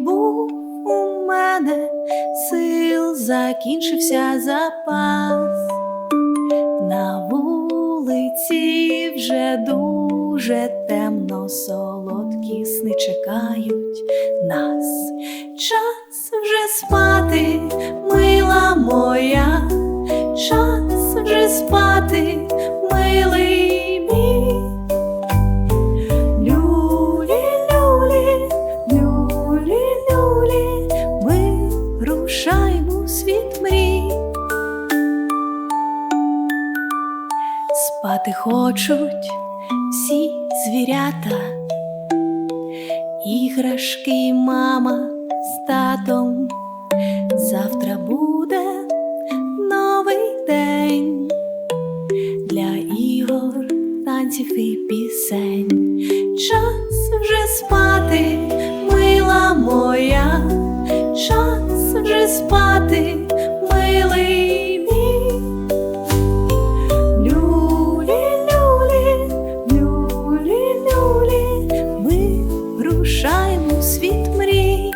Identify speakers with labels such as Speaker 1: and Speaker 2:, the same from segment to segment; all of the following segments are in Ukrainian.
Speaker 1: був у мене сил, закінчився запас. На вулиці вже дуже темно, солодкі сни чекають нас. Час вже спати, мила моя, час вже спати, милий у світ мрій. Спати хочуть всі звірята, іграшки, мама з татом. Завтра буде новий день для ігор, танців і пісень. Час вже спати, мила моя, спати, милий мій. Люлі, люлі, люлі, люлі, ми рушаємо світ мрій.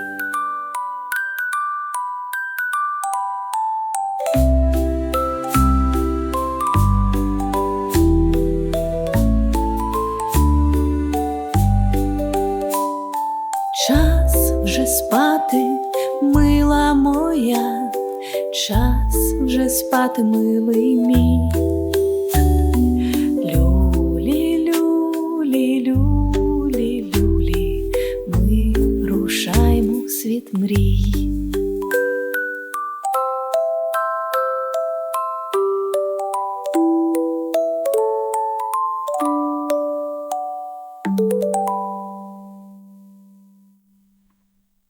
Speaker 1: Час вже спати, моя, час вже спати, милий мій. Люлі, люлі, люлі, люлі, ми рушаємо у світ мрій.